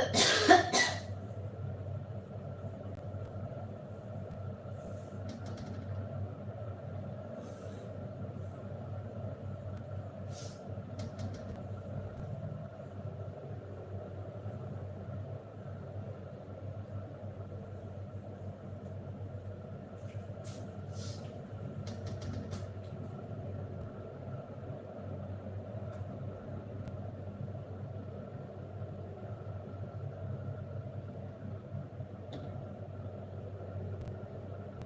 the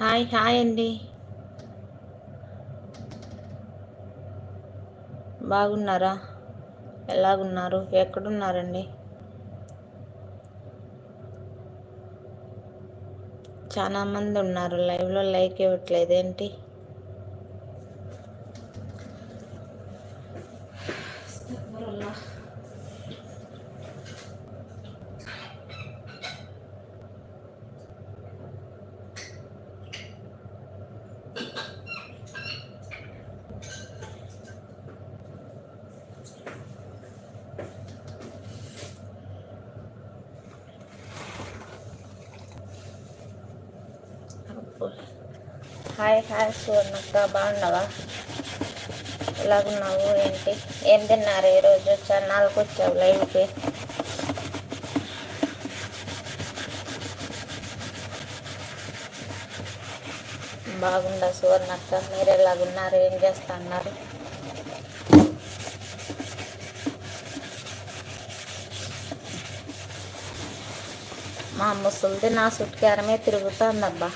hi hi అండి. బాగున్నారా? ఎలాగున్నారు? ఎక్కడున్నారండి? చాలా మంది ఉన్నారు. లైవ్లో లైక్ ఇవ్వట్లేదు ఏంటి? హాయ్ హాయ్ సువర్ణక్క బాగున్నావా? ఎలాగున్నావు ఏంటి? ఏం తిన్నారు ఈరోజు? చన్నాళ్ళకి వచ్చావు లైవ్కి. బాగుందా సువర్ణక్క? మీరు ఎలాగున్నారు? ఏం చేస్తా అన్నారు మా ముసలిది నా సుట్కారమే తిరుగుతుందబ్బా.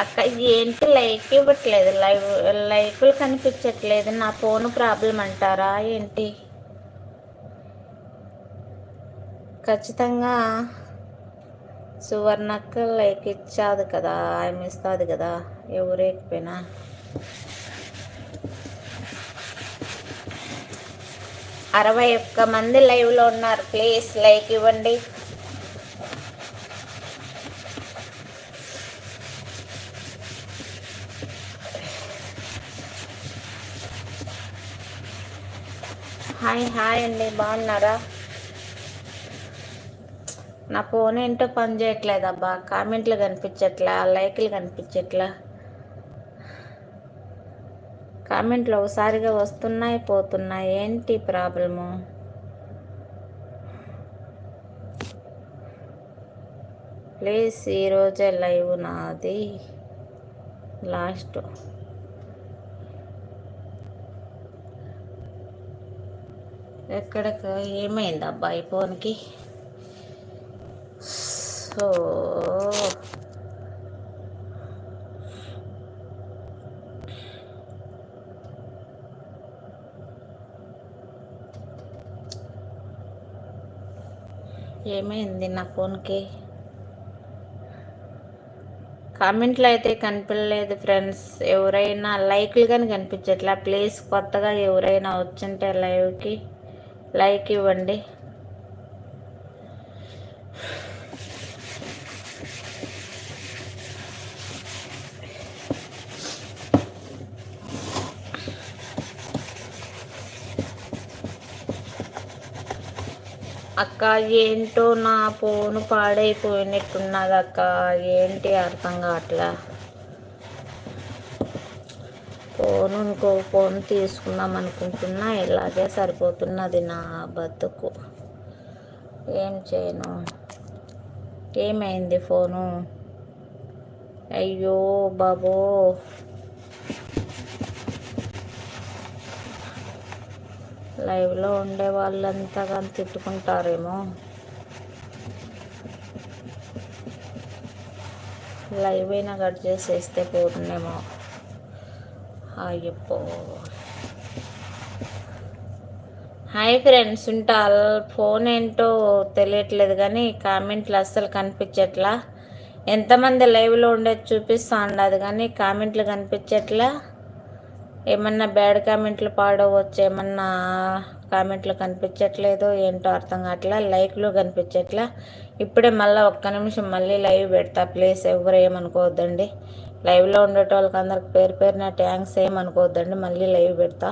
అక్క ఏంటి లైక్ ఇవ్వట్లేదు. లైవ్ లైకులు కనిపించట్లేదు. నా ఫోన్ ప్రాబ్లం అంటారా? ఏంటి? ఖచ్చితంగా సువర్ణక్క లైక్ ఇచ్చాది కదా ఆమె ఇస్తుంది కదా ఎవరేకపోయినా అరవై ఒక్క మంది లైవ్లో ఉన్నారు. ప్లీజ్ లైక్ ఇవ్వండి. హాయ్ హాయ్ అండి. బాగున్నారా? నా ఫోన్ ఏంటో పని చేయట్లేదు అబ్బా. కామెంట్లు కనిపించట్లా లైక్లు కనిపించట్లా. కామెంట్లు ఒకసారిగా వస్తున్నాయి పోతున్నాయి. ఏంటి ప్రాబ్లము? ప్లీజ్ ఈరోజే లైవ్ నాది. లాస్ట్. ఎక్కడికి? ఏమైంది అబ్బాయి ఫోన్కి? సో ఏమైంది నా ఫోన్కి? కామెంట్లు అయితే కనిపించలేదు ఫ్రెండ్స్. ఎవరైనా లైక్లు కానీ కనిపించట్లా? ప్లీజ్ కొత్తగా ఎవరైనా వచ్చింటే లైవ్కి. లైక్ ఇవ్వండి. అక్క ఏంటో నా ఫోన్ పాడైపోయినట్టున్నది అక్క ఏంటి అర్థం కావట్లా? ఫోన్ ఇంకో ఫోన్ తీసుకుందాం అనుకుంటున్నా. ఇలాగే సరిపోతున్నది నా బతుకు. ఏం చేయను? ఏమైంది ఫోను? అయ్యో బాబో. లైవ్లో ఉండే వాళ్ళంతా కానీ తిట్టుకుంటారేమో. లైవ్ అయినా కట్ చేసేస్తే పోతుందేమో. అయ్యప్పో. హాయ్ ఫ్రెండ్స్ ఉంటా ఫోన్ ఏంటో తెలియట్లేదు కానీ కామెంట్లు అస్సలు కనిపించట్లా. ఎంతమంది లైవ్లో ఉండేది చూపిస్తా ఉండదు కానీ కామెంట్లు కనిపించట్లా. ఏమన్నా బ్యాడ్ కామెంట్లు పాడవచ్చు? ఏమన్నా కామెంట్లు కనిపించట్లేదు ఏంటో అర్థం కావట్లా లైక్లు కనిపించట్లా. ఇప్పుడే మళ్ళీ ఒక్క నిమిషం మళ్ళీ లైవ్ పెడతా ప్లీజ్. ఎవరు ఏమనుకోవద్దండి. లైవ్లో ఉండేటోళ్ళకి అందరికి పేరు పేరున ట్యాంక్స్ ఏమనుకోవద్దండి మళ్ళీ లైవ్ పెడతా.